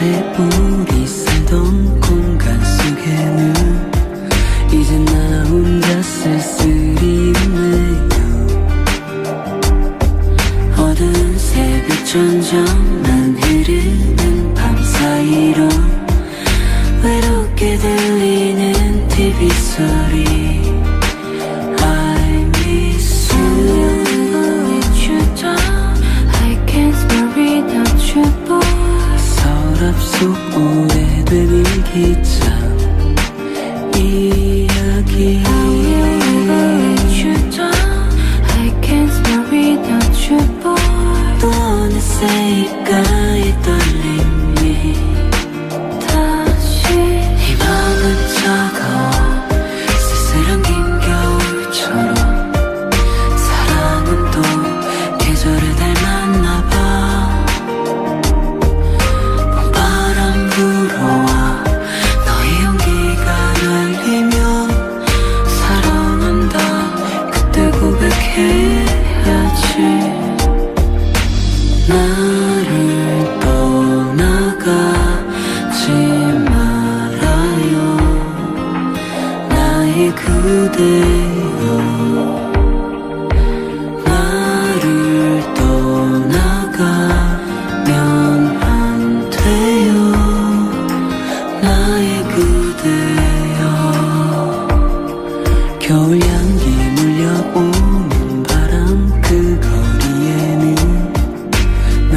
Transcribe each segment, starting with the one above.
about it. 속 오래된 일기장 이야기. 또 어느새일까에 떨림이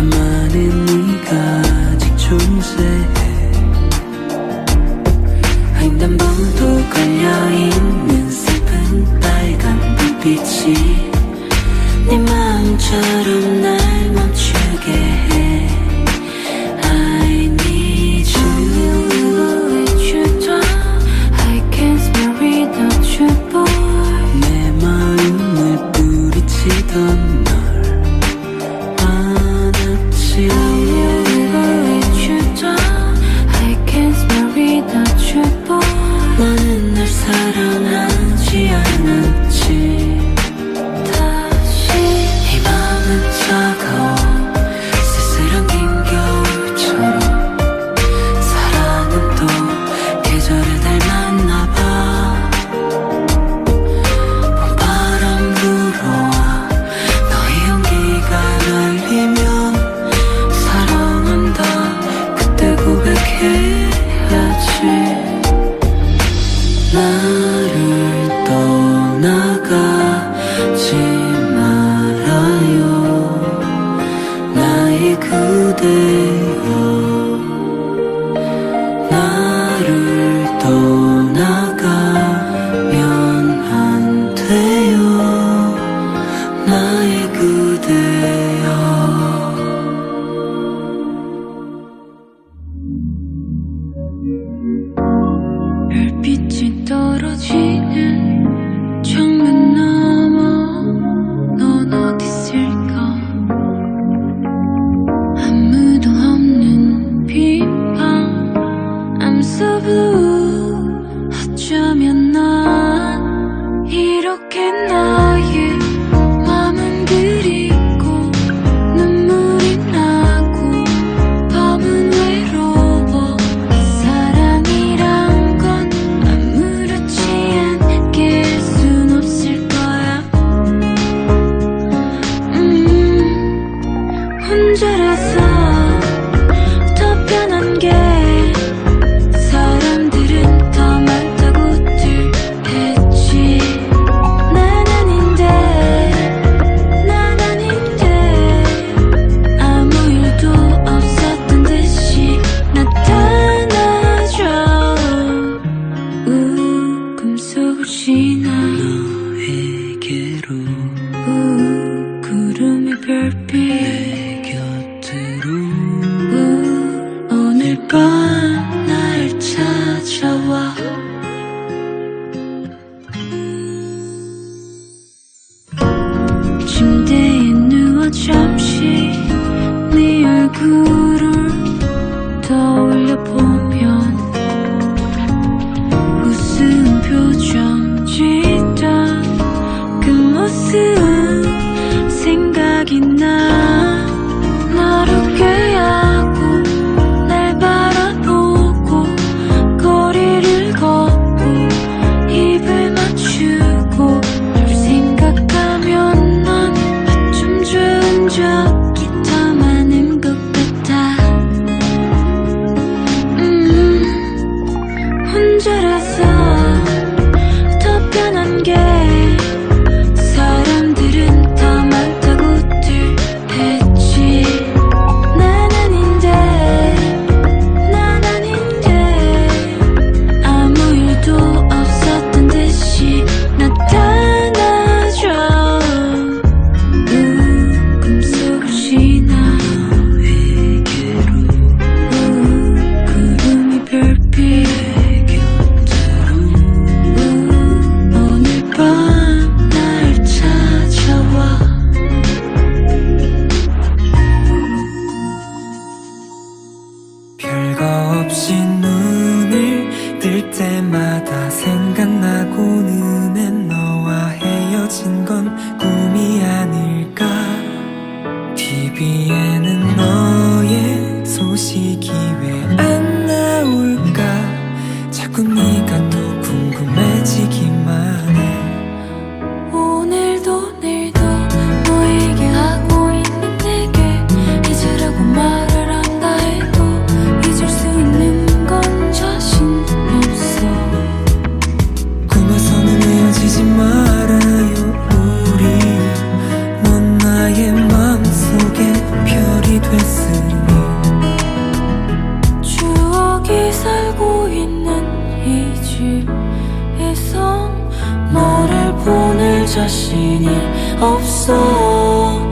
오래만에 네가 아직 횡단보도 걸려있는 슬픈 빨간 불빛이 네 마음처럼 you. 주라서 더 편한 게 사람들은 더 많다고 들했지. 난 아닌데 난 아닌데. 아무 일도 없었던 듯이 나타나죠 우금 속을 지나 너에게로 우 구름의 별빛 자신이 없어.